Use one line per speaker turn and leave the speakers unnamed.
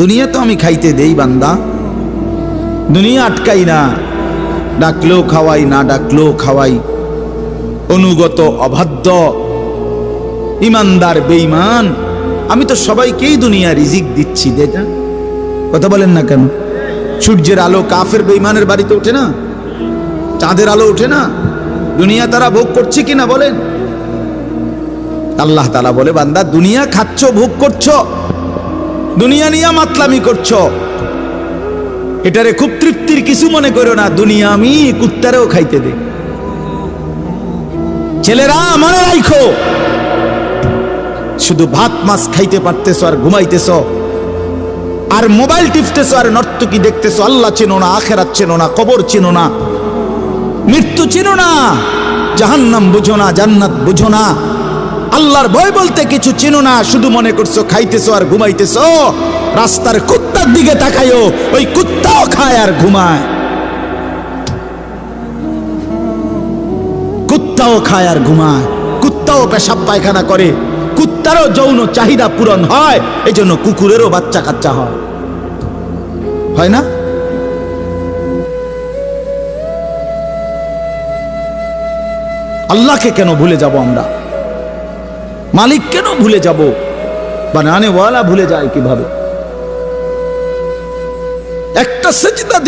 দুনিয়া তো আমি খাইতে দেই বান্দা। দুনিয়া আটকাই না, ডাকলেও খাওয়াই, না ডাকলেও খাওয়াই। অনুগত, অবাধ্য, ইমানদার, বেঈমান, আমি তো সবাইকেই দুনিয়া রিজিক দিচ্ছি দেটা কথা বলেন না কেন? সূর্যের আলো কাফের বেঈমানের বাড়িতে ওঠে না? চাঁদের আলো ওঠে না? দুনিয়া তারা ভোগ করছে কিনা বলেন? আল্লাহ তালা বলে, বান্দা, দুনিয়া খাচ্ছ, ভোগ করছ দুনিয়া নিয়ে মাতলামি করছ। এটারে খুব তৃপ্তির কিছু মনে করো না, দুনিয়া আমি কুত্তারেও খাইতে দে ছেলেরা মনে রাখো শুধু ভাত মাছ খাইতে পারতেছো আর ঘুমাইতেছো, আর মোবাইল টিপতেছো আর নর্তকি দেখতেছো, আল্লাহ চেনো না, আখেরাত চেনো না, কবর চেনো না, মৃত্যু চেনো না, জাহান্নাম বুঝো না, জান্নাত বুঝো না। আল্লাহর ভয় বলতে কিছু চিনো না, শুধু মনে করছ খাইতেছো আর ঘুমাইতেছো। রাস্তার কুত্তার দিকে তাকাইও, ওই কুত্তাও খায় আর ঘুমায়। কুত্তাও খায় আর ঘুমায়। কুত্তাও পেশাব পায়খানা করে। কুত্তারও যৌন চাহিদা পূরণ হয় এই জন্য কুকুরেরও বাচ্চা কাচ্চা হয়। হয় না? আল্লাহকে কেন ভুলে যাব আমরা? মালিক কেন ভুলে যাব? বানানেওয়ালা ভুলে যায় কীভাবে? একটা সেজদা